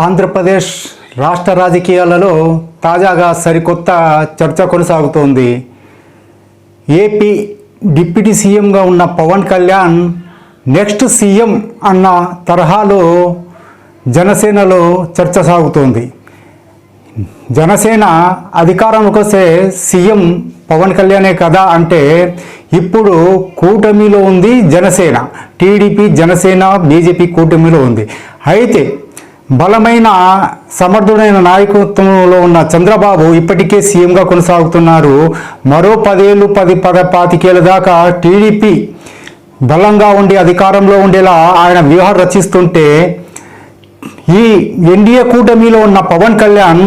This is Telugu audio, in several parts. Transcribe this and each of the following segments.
ఆంధ్రప్రదేశ్ రాష్ట్ర రాజకీయాలలో తాజాగా సరికొత్త చర్చ కొనసాగుతోంది. ఏపీ డిప్యూటీ సీఎంగా ఉన్న పవన్ కళ్యాణ్ నెక్స్ట్ సీఎం అన్న తరహాలో జనసేనలో చర్చ సాగుతోంది. జనసేన అధికారంలోకి వస్తే సీఎం పవన్ కళ్యాణే కదా అంటే ఇప్పుడు కూటమిలో ఉంది జనసేన. టీడీపీ జనసేన బీజేపీ కూటమిలో ఉంది. అయితే బలమైన సమర్థుడైన నాయకత్వంలో ఉన్న చంద్రబాబు ఇప్పటికే సీఎంగా కొనసాగుతున్నారు. మరో పదేళ్ళు పది పద పాతికేళ్ళ దాకా టీడీపీ బలంగా ఉండి అధికారంలో ఉండేలా ఆయన వ్యూహం రచిస్తుంటే ఈ ఎన్డీఏ కూటమిలో ఉన్న Pawan Kalyan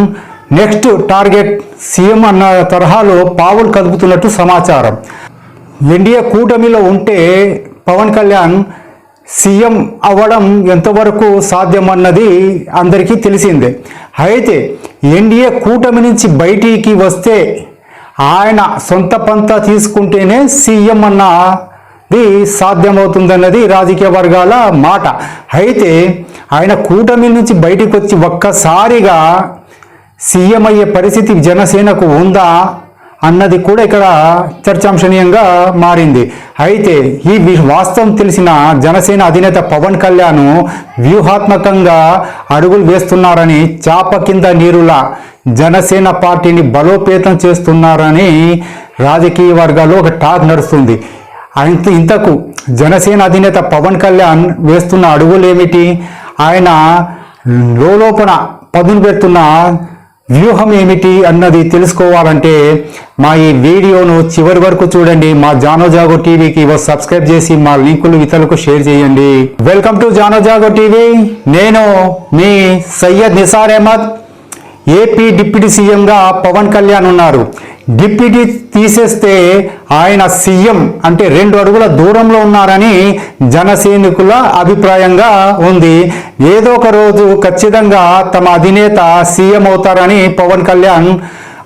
next target CM అన్న తరహాలో పావులు కదుపుతున్నట్టు సమాచారం. ఎన్డీఏ కూటమిలో ఉంటే పవన్ కళ్యాణ్ సీఎం అవ్వడం ఎంతవరకు సాధ్యమన్నది అందరికీ తెలిసిందే. అయితే ఎన్డీఏ కూటమి నుంచి బయటికి వస్తే ఆయన సొంత పంత తీసుకుంటేనే సీఎం అన్నది సాధ్యమవుతుందన్నది రాజకీయ వర్గాల మాట. అయితే ఆయన కూటమి నుంచి బయటికి వచ్చి ఒక్కసారిగా సీఎం అయ్యే పరిస్థితి జనసేనకు ఉందా? అన్నది కూడా ఇక్కడ చర్చాంశనీయంగా మారింది. అయితే ఈ వాస్తవం తెలిసిన జనసేన అధినేత పవన్ కళ్యాణ్ వ్యూహాత్మకంగా అడుగులు వేస్తున్నారని చాప కింద నీరులా జనసేన పార్టీని బలోపేతం చేస్తున్నారని రాజకీయ వర్గాల్లో ఒక టాక్ నడుస్తుంది. అంత ఇంతకు జనసేన అధినేత పవన్ కళ్యాణ్ వేస్తున్న అడుగులేమిటి? ఆయన లోపల పదును పెడుతున్న వ్యూహం ఏమిటి అన్నది తెలుసుకోవాలంటే మా ఈ వీడియోను చివరి వరకు చూడండి. మా జానోజాగో టీవీకి సబ్స్క్రైబ్ చేసి మా లింకులు ఇతరులకు షేర్ చేయండి. Welcome to Janojago TV. నేను మీ సయ్యద్ నిసార్ అహ్మద్ ఏపీ డిప్యూటీ సీఎంగా పవన్ కళ్యాణ్ ఉన్నారు. డిప్యూటీ తీసేస్తే ఆయన సీఎం అంటే రెండు అడుగుల దూరంలో ఉన్నారని జనసైనికుల అభిప్రాయంగా ఉంది. ఏదో ఒక రోజు ఖచ్చితంగా తమ అధినేత సీఎం అవుతారని పవన్ కళ్యాణ్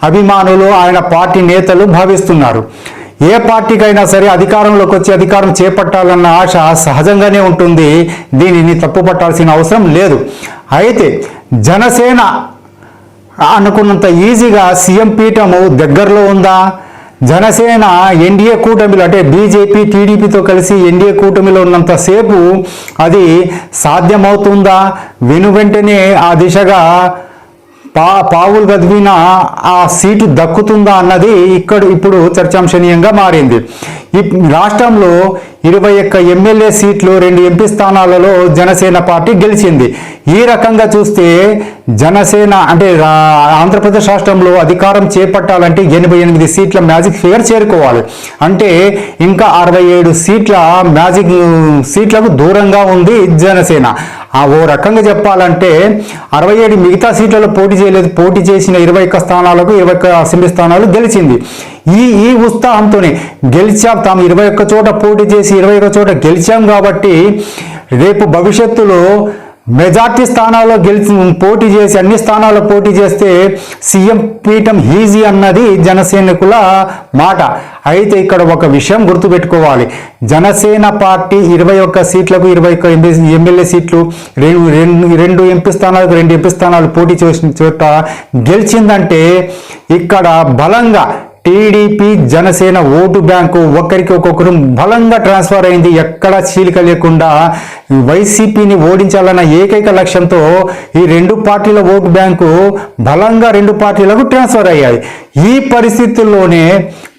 అభిమానులు ఆయన పార్టీ నేతలు భావిస్తున్నారు. ఏ పార్టీకైనా సరే అధికారంలోకి వచ్చి అధికారం చేపట్టాలన్న ఆశ సహజంగానే ఉంటుంది. దీనిని తప్పుపట్టాల్సిన అవసరం లేదు. అయితే జనసేన అనుకున్నంత ఈజీగా సీఎం పీఠము దగ్గరలో ఉందా? జనసేన ఎన్డీఏ కూటమిలో అంటే బీజేపీ టీడీపీతో కలిసి ఎన్డీఏ కూటమిలో ఉన్నంతసేపు అది సాధ్యమవుతుందా? వెను వెంటనే ఆ దిశగా పా పావులు గదివిన ఆ సీటు దక్కుతుందా అన్నది ఇక్కడ ఇప్పుడు చర్చాంశనీయంగా మారింది. ఈ రాష్ట్రంలో ఇరవై ఒక్క ఎమ్మెల్యే సీట్లు రెండు ఎంపీ స్థానాలలో జనసేన పార్టీ గెలిచింది. ఈ రకంగా చూస్తే జనసేన అంటే ఆంధ్రప్రదేశ్ రాష్ట్రంలో అధికారం చేపట్టాలంటే ఎనభై ఎనిమిది సీట్ల మ్యాజిక్ ఫిగర్ చేరుకోవాలి. అంటే ఇంకా అరవై ఏడు సీట్ల మ్యాజిక్ సీట్లకు దూరంగా ఉంది జనసేన. ఆ ఓ రకంగా చెప్పాలంటే అరవై ఏడు మిగతా సీట్లలో పోటీ చేయలేదు. పోటీ చేసిన ఇరవై ఒక్క స్థానాలకు ఇరవై ఒక్క అసెంబ్లీ స్థానాలు గెలిచింది. ఈ ఈ ఉత్సాహంతోనే గెలిచాం. తాము ఇరవై ఒక్క చోట పోటీ చేసి ఇరవై ఒక్క చోట గెలిచాం కాబట్టి రేపు భవిష్యత్తులో మెజార్టీ స్థానాల్లో గెలిచి పోటీ చేసి అన్ని స్థానాల్లో పోటీ చేస్తే సీఎం పీఠం ఈజీ అన్నది జనసైనికుల మాట. అయితే ఇక్కడ ఒక విషయం గుర్తుపెట్టుకోవాలి. జనసేన పార్టీ ఇరవై ఒక్క సీట్లకు ఇరవై ఒక్క ఎమ్మెల్యే సీట్లు రెండు రెండు రెండు ఎంపీ స్థానాలకు రెండు ఎంపీ స్థానాలు పోటీ చేసిన చోట గెలిచిందంటే ఇక్కడ బలంగా టీడీపీ జనసేన ఓటు బ్యాంకు ఒక్కరికి ఒక్కొక్కరు బలంగా ట్రాన్స్ఫర్ అయింది. ఎక్కడ చీలిక లేకుండా వైసీపీని ఓడించాలన్న ఏకైక లక్ష్యంతో ఈ రెండు పార్టీల ఓటు బ్యాంకు బలంగా రెండు పార్టీలకు ట్రాన్స్ఫర్ అయ్యాయి. ఈ పరిస్థితుల్లోనే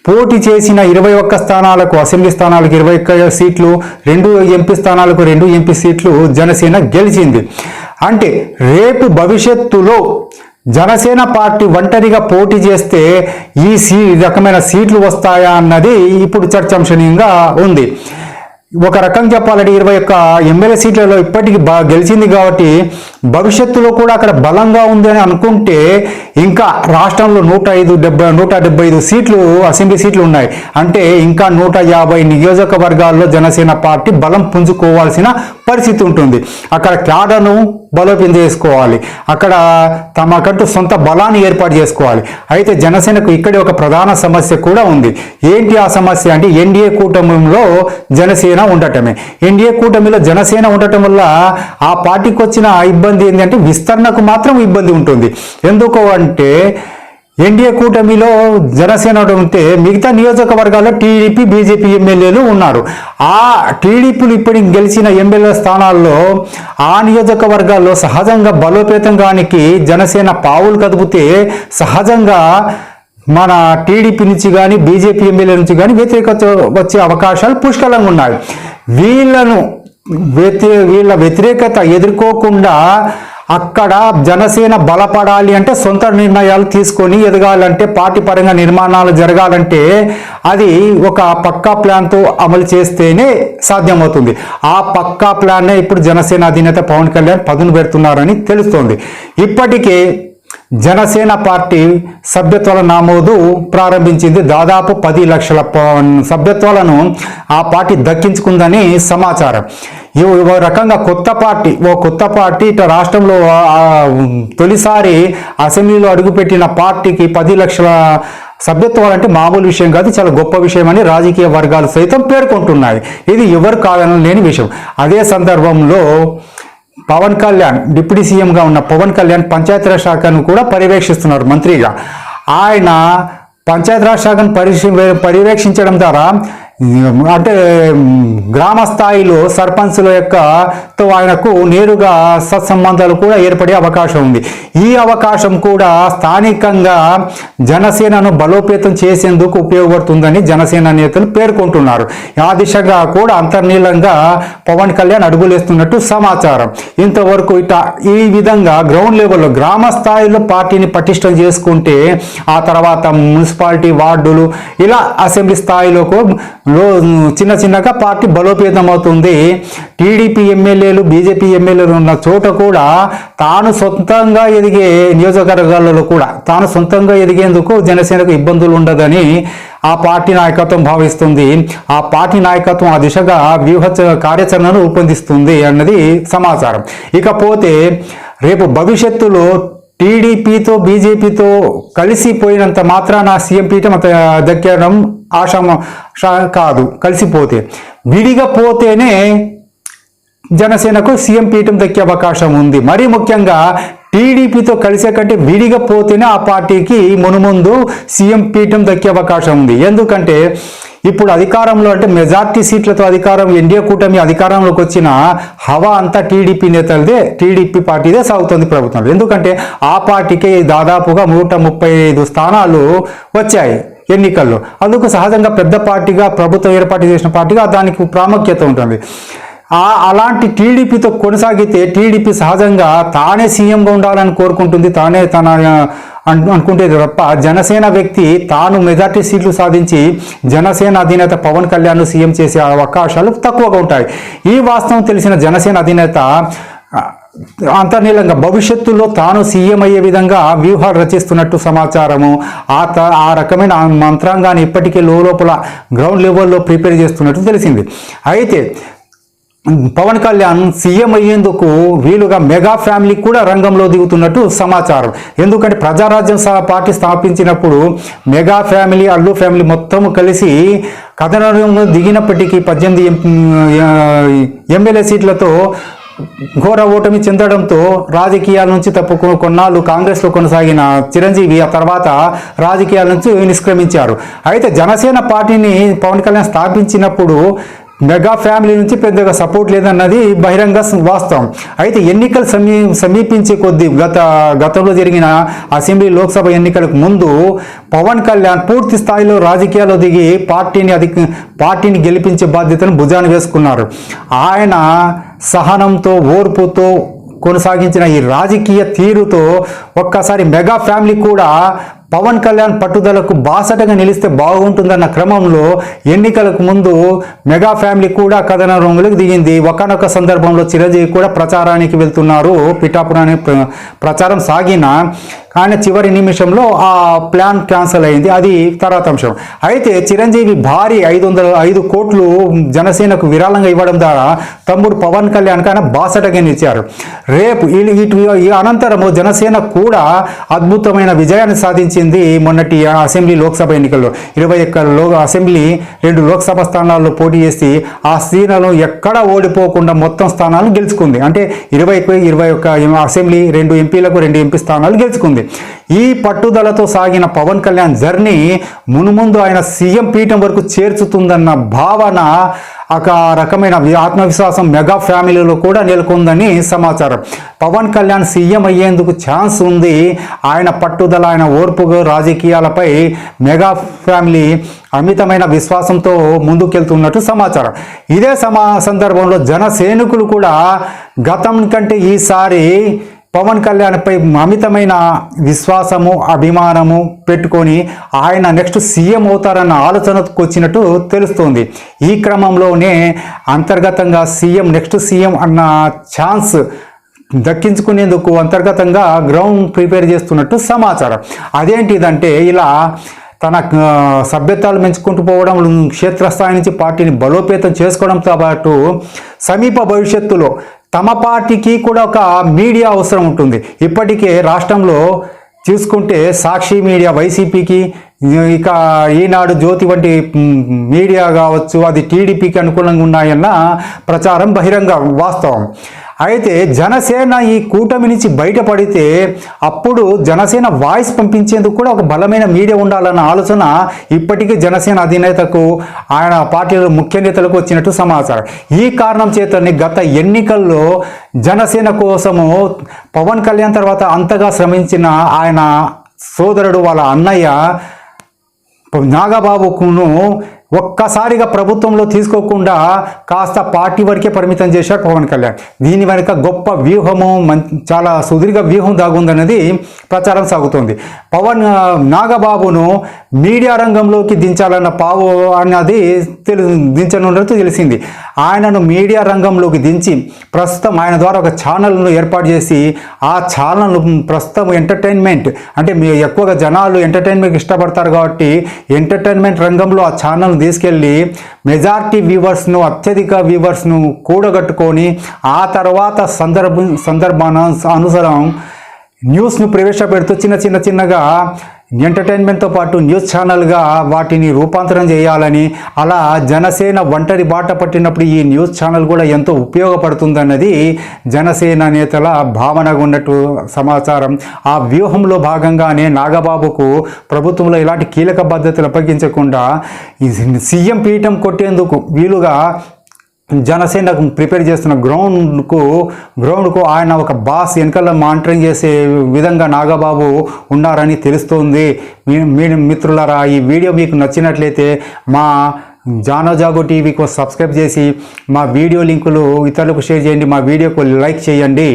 పోటీ చేసిన ఇరవై ఒక్క స్థానాలకు అసెంబ్లీ స్థానాలకు ఇరవై ఒక్క సీట్లు రెండు ఎంపీ స్థానాలకు రెండు ఎంపీ సీట్లు జనసేన గెలిచింది. అంటే రేపు భవిష్యత్తులో జనసేన పార్టీ ఒంటరిగా పోటీ చేస్తే ఈ సీ రకమైన సీట్లు వస్తాయా అన్నది ఇప్పుడు చర్చంశనీయంగా ఉంది. ఒక రకం చెప్పాలంటే ఇరవై ఒక్క ఎమ్మెల్యే సీట్లలో ఇప్పటికీ బా గెలిచింది కాబట్టి భవిష్యత్తులో కూడా అక్కడ బలంగా ఉంది అని అనుకుంటే ఇంకా రాష్ట్రంలో నూట ఐదు డెబ్బై నూట డెబ్బై ఐదు సీట్లు అసెంబ్లీ సీట్లు ఉన్నాయి. అంటే ఇంకా నూట యాభై నియోజకవర్గాల్లో జనసేన పార్టీ బలం పుంజుకోవాల్సిన పరిస్థితి ఉంటుంది. అక్కడ క్యాడర్ను బలోపేతం చేసుకోవాలి. అక్కడ తమకంటూ సొంత బలాన్ని ఏర్పాటు చేసుకోవాలి. అయితే జనసేనకు ఇక్కడే ఒక ప్రధాన సమస్య కూడా ఉంది. ఏంటి ఆ సమస్య అంటే ఎన్డీఏ కూటమిలో జనసేన జనసేన ఉండటమే. ఎన్డీఏ కూటమిలో జనసేన ఉండటం వల్ల ఆ పార్టీకి వచ్చిన ఇబ్బంది ఏంటంటే విస్తరణకు మాత్రం ఇబ్బంది ఉంటుంది. ఎందుకు అంటే ఎన్డీఏ కూటమిలో జనసేన ఉంటే మిగతా నియోజకవర్గాల్లో టీడీపీ బీజేపీ ఎమ్మెల్యేలు ఉన్నారు. ఆ టీడీపీలు ఇప్పటికి గెలిచిన ఎమ్మెల్యే స్థానాల్లో ఆ నియోజకవర్గాల్లో సహజంగా బలోపేతం కానికి జనసేన పావులు కదిపితే సహజంగా మన టీడీపీ నుంచి కానీ బీజేపీ ఎమ్మెల్యే నుంచి కానీ వ్యతిరేకత వచ్చే అవకాశాలు పుష్కలంగా ఉన్నాయి. వీళ్ళను వ్యతి వీళ్ళ వ్యతిరేకత ఎదుర్కోకుండా అక్కడ జనసేన బలపడాలి అంటే సొంత నిర్ణయాలు తీసుకొని ఎదగాలంటే పార్టీ పరంగా నిర్మాణాలు జరగాలంటే అది ఒక పక్కా ప్లాన్తో అమలు చేస్తేనే సాధ్యమవుతుంది. ఆ పక్కా ప్లాన్నే ఇప్పుడు జనసేన అధినేత పవన్ కళ్యాణ్ పదును పెడుతున్నారని తెలుస్తోంది. ఇప్పటికే జనసేన పార్టీ సభ్యత్వాల నమోదు ప్రారంభించింది. దాదాపు పది లక్షల ప- సభ్యత్వాలను ఆ పార్టీ దక్కించుకుందని సమాచారం. ఈ ఓ రకంగా కొత్త పార్టీ ఓ కొత్త పార్టీ ఇటు రాష్ట్రంలో తొలిసారి అసెంబ్లీలో అడుగుపెట్టిన పార్టీకి పది లక్షల సభ్యత్వాలు అంటే మామూలు విషయం కాదు చాలా గొప్ప విషయం అని రాజకీయ వర్గాలు సైతం పేర్కొంటున్నాయి. ఇది ఎవరు కాదని లేని విషయం. అదే సందర్భంలో పవన్ కళ్యాణ్ డిప్యూటీ సీఎంగా ఉన్న పవన్ కళ్యాణ్ పంచాయతీరాజ్ శాఖను కూడా పర్యవేక్షిస్తున్నారు మంత్రిగా. ఆయన పంచాయతీరాజ్ శాఖను పరిశీ పర్యవేక్షించడం ద్వారా అంటే గ్రామ స్థాయిలో సర్పంచుల యొక్క తో ఆయనకు నేరుగా సత్సంబంధాలు కూడా ఏర్పడే అవకాశం ఉంది. ఈ అవకాశం కూడా స్థానికంగా జనసేనను బలోపేతం చేసేందుకు ఉపయోగపడుతుందని జనసేన నేతలు పేర్కొంటున్నారు. ఆ దిశగా కూడా అంతర్నీలంగా పవన్ కళ్యాణ్ అడుగులేస్తున్నట్టు సమాచారం. ఇంతవరకు ఇట ఈ విధంగా గ్రౌండ్ లెవెల్లో గ్రామ స్థాయిలో పార్టీని పటిష్టం చేసుకుంటే ఆ తర్వాత మున్సిపాలిటీ వార్డులు ఇలా అసెంబ్లీ స్థాయిలో లో చిన్న చిన్నగా పార్టీ బలోపేతం అవుతుంది. టీడీపీ ఎమ్మెల్యేలు బీజేపీ ఎమ్మెల్యేలు ఉన్న చోట కూడా తాను సొంతంగా ఎదిగే నియోజకవర్గాలలో కూడా తాను సొంతంగా ఎదిగేందుకు జనసేనకు ఇబ్బందులు ఉండదని ఆ పార్టీ నాయకత్వం భావిస్తుంది. ఆ పార్టీ నాయకత్వం ఆ దిశగా వ్యూహ కార్యాచరణను రూపొందిస్తుంది అన్నది సమాచారం. ఇకపోతే రేపు భవిష్యత్తులో టీడీపీతో బీజేపీతో కలిసిపోయినంత మాత్రాన సీఎం పీఠం అంత దక్కడం ఆశమ కాదు. కలిసిపోతే విడిగా పోతేనే జనసేనకు సీఎం పీఠం దక్కే అవకాశం ఉంది. మరీ ముఖ్యంగా టీడీపీతో కలిసే కంటే విడిగా పోతేనే ఆ పార్టీకి మునుముందు సీఎం పీఠం దక్కే అవకాశం ఉంది. ఎందుకంటే ఇప్పుడు అధికారంలో అంటే మెజార్టీ సీట్లతో అధికారం ఎన్డీఏ కూటమి అధికారంలోకి వచ్చిన హవా అంతా టీడీపీ నేతలదే టీడీపీ పార్టీదే సాగుతుంది ప్రభుత్వం. ఎందుకంటే ఆ పార్టీకి దాదాపుగా నూట ముప్పై ఐదు స్థానాలు వచ్చాయి ఎన్నికల్లో. అందుకు సహజంగా పెద్ద పార్టీగా ప్రభుత్వం ఏర్పాటు చేసిన పార్టీగా దానికి ప్రాముఖ్యత ఉంటుంది. అలాంటి టీడీపీతో కొనసాగితే టీడీపీ సహజంగా తానే సీఎంగా ఉండాలని కోరుకుంటుంది తానే తన అనుకుంటే తప్ప జనసేన వ్యక్తి తాను మెజార్టీ సీట్లు సాధించి జనసేన అధినేత పవన్ కళ్యాణ్ సీఎం చేసే అవకాశాలు తక్కువగా ఉంటాయి. ఈ వాస్తవం తెలిసిన జనసేన అధినేత అంతర్నీలంగా భవిష్యత్తులో తాను సీఎం అయ్యే విధంగా వ్యూహాలు రచిస్తున్నట్టు సమాచారము. ఆ త ఆ రకమైన మంత్రాంగాన్ని ఇప్పటికే లోపల గ్రౌండ్ లెవెల్లో ప్రిపేర్ చేస్తున్నట్టు తెలిసింది. అయితే పవన్ కళ్యాణ్ సీఎం అయ్యేందుకు వీలుగా మెగా ఫ్యామిలీ కూడా రంగంలో దిగుతున్నట్టు సమాచారం. ఎందుకంటే ప్రజారాజ్యం సహా పార్టీ స్థాపించినప్పుడు మెగా ఫ్యామిలీ అల్లు ఫ్యామిలీ మొత్తం కలిసి కథనంలో దిగినప్పటికీ పద్దెనిమిది ఎమ్మెల్యే సీట్లతో ఘోర ఓటమి చెందడంతో రాజకీయాల నుంచి తప్పుకు కొన్నాళ్ళు కాంగ్రెస్లో కొనసాగిన చిరంజీవి ఆ తర్వాత రాజకీయాల నుంచి నిష్క్రమించారు. అయితే జనసేన పార్టీని పవన్ కళ్యాణ్ స్థాపించినప్పుడు మెగా ఫ్యామిలీ నుంచి పెద్దగా సపోర్ట్ లేదన్నది బహిరంగ వాస్తవం. అయితే ఎన్నికలు సమీ సమీపించే కొద్దీ గత గతంలో జరిగిన అసెంబ్లీ లోక్సభ ఎన్నికలకు ముందు పవన్ కళ్యాణ్ పూర్తి స్థాయిలో రాజకీయాల్లో దిగి పార్టీని అధిక పార్టీని గెలిపించే బాధ్యతను భుజాన వేసుకున్నారు. ఆయన సహనంతో ఓర్పుతో కొనసాగించిన ఈ రాజకీయ తీరుతో ఒక్కసారి మెగా ఫ్యామిలీ కూడా పవన్ కళ్యాణ్ పట్టుదలకు బాసటగా నిలిస్తే బాగుంటుందన్న క్రమంలో ఎన్నికలకు ముందు మెగా ఫ్యామిలీ కూడా కథన రంగులకు దిగింది. ఒకనొక సందర్భంలో చిరంజీవి కూడా ప్రచారానికి వెళ్తున్నారు. పిఠాపురానికి ప్ర- ప్రచారం సాగిన కానీ చివరి నిమిషంలో ఆ ప్లాన్ క్యాన్సిల్ అయింది. అది తర్వాత అంశం. అయితే చిరంజీవి భారీ ఐదు వందల ఐదు కోట్లు జనసేనకు విరాళంగా ఇవ్వడం ద్వారా తమ్ముడు పవన్ కళ్యాణ్ కానీ బాసటగా నిలిచారు. రేపు ఈ- అనంతరము జనసేన కూడా అద్భుతమైన విజయాన్ని సాధించింది మొన్నటి అసెంబ్లీ లోక్సభ ఎన్నికల్లో. ఇరవై ఒక్క లో అసెంబ్లీ రెండు లోక్సభ స్థానాల్లో పోటీ చేసి ఆ సీట్లను ఎక్కడ ఓడిపోకుండా మొత్తం స్థానాలు గెలుచుకుంది. అంటే ఇరవై ఇరవై ఒక్క అసెంబ్లీ రెండు ఎంపీలకు రెండు ఎంపీ స్థానాలు గెలుచుకుంది. ఈ పట్టుదలతో సాగిన పవన్ కళ్యాణ్ జర్నీ మునుముందు ఆయన సీఎం పీఠం వరకు చేర్చుతుందన్న భావన ఒక రకమైన ఆత్మవిశ్వాసం మెగా ఫ్యామిలీలో కూడా నెలకొందని సమాచారం. పవన్ కళ్యాణ్ సీఎం అయ్యేందుకు ఛాన్స్ ఉంది. ఆయన పట్టుదల ఆయన ఓర్పు రాజకీయాలపై మెగా ఫ్యామిలీ అమితమైన విశ్వాసంతో ముందుకెళ్తున్నట్టు సమాచారం. ఇదే సమా సందర్భంలో జన కూడా గతం కంటే ఈసారి పవన్ కళ్యాణ్పై అమితమైన విశ్వాసము అభిమానము పెట్టుకొని ఆయన నెక్స్ట్ సీఎం అవుతారన్న ఆలోచనకు వచ్చినట్టు తెలుస్తోంది. ఈ క్రమంలోనే అంతర్గతంగా సీఎం నెక్స్ట్ సీఎం అన్న ఛాన్స్ దక్కించుకునేందుకు అంతర్గతంగా గ్రౌండ్ ప్రిపేర్ చేస్తున్నట్టు సమాచారం. అదేంటిదంటే ఇలా తన సభ్యత్వాలు పెంచుకుంటూ పోవడం క్షేత్రస్థాయి నుంచి పార్టీని బలోపేతం చేసుకోవడంతో పాటు సమీప భవిష్యత్తులో తమ పార్టీకి కూడా ఒక మీడియా అవసరం ఉంటుంది. ఇప్పటికే రాష్ట్రంలో చూసుకుంటే సాక్షి మీడియా వైసీపీకి ఇక ఈనాడు జ్యోతి వంటి మీడియా కావచ్చు అది టీడీపీకి అనుకూలంగా ఉన్నాయన్న ప్రచారం బహిరంగ వాస్తవం. అయితే జనసేన ఈ కూటమి నుంచి బయటపడితే అప్పుడు జనసేన వాయిస్ పంపించేందుకు కూడా ఒక బలమైన మీడియా ఉండాలన్న ఆలోచన ఇప్పటికీ జనసేన అధినేతకు ఆయన పార్టీలో ముఖ్య నేతలకు వచ్చినట్టు సమాచారం. ఈ కారణం చేతనే గత ఎన్నికల్లో జనసేన కోసము పవన్ కళ్యాణ్ తర్వాత అంతగా శ్రమించిన ఆయన సోదరుడు వాళ్ళ అన్నయ్య నాగబాబుకును ఒక్కసారిగా ప్రభుత్వంలో తీసుకోకుండా కాస్త పార్టీ వరకే పరిమితం చేశారు పవన్ కళ్యాణ్. దీని వెనుక గొప్ప వ్యూహము చాలా సుదీర్ఘ వ్యూహం దాగుందన్నది ప్రచారం సాగుతోంది. పవన్ నాగబాబును మీడియా రంగంలోకి దించాలన్న పావు అన్నది తెలు దించనున్నట్టు తెలిసింది. ఆయనను మీడియా రంగంలోకి దించి ప్రస్తుతం ఆయన ద్వారా ఒక ఛానల్ను ఏర్పాటు చేసి ఆ ఛానల్ ప్రస్తుతం ఎంటర్టైన్మెంట్ అంటే ఎక్కువగా జనాలు ఎంటర్టైన్మెంట్ ఇష్టపడతారు కాబట్టి ఎంటర్టైన్మెంట్ రంగంలో ఆ ఛానల్ తీసుకెళ్ళి మెజార్టీ వ్యూవర్స్ను అత్యధిక వ్యూవర్స్ను కూడగట్టుకొని ఆ తర్వాత సందర్భం సందర్భాన అనుసరం న్యూస్ను ప్రవేశపెడుతూ చిన్న చిన్న చిన్నగా ఎంటర్టైన్మెంట్తో పాటు న్యూస్ ఛానల్గా వాటిని రూపాంతరం చేయాలని అలా జనసేన ఒంటరి బాట పట్టినప్పుడు ఈ న్యూస్ ఛానల్ కూడా ఎంతో ఉపయోగపడుతుందన్నది జనసేన నేతల భావనగా ఉన్నట్టు సమాచారం. ఆ వ్యూహంలో భాగంగానే నాగబాబుకు ప్రభుత్వంలో ఇలాంటి కీలక బాధ్యతలు అప్పగించకుండా సీఎం పీఠం కొట్టేందుకు వీలుగా జనసేనకు ప్రిపేర్ చేస్తున్న గ్రౌండ్కు గ్రౌండ్కు ఆయన ఒక బాస్ వెనకాల మానిటరింగ్ చేసే విధంగా నాగబాబు ఉన్నారని తెలుస్తోంది. మీ మీ మిత్రులారా ఈ వీడియో మీకు నచ్చినట్లయితే మా జానోజాగో టీవీకి సబ్స్క్రైబ్ చేసి మా వీడియో లింకులు ఇతరులకు షేర్ చేయండి. మా వీడియోకు లైక్ చేయండి.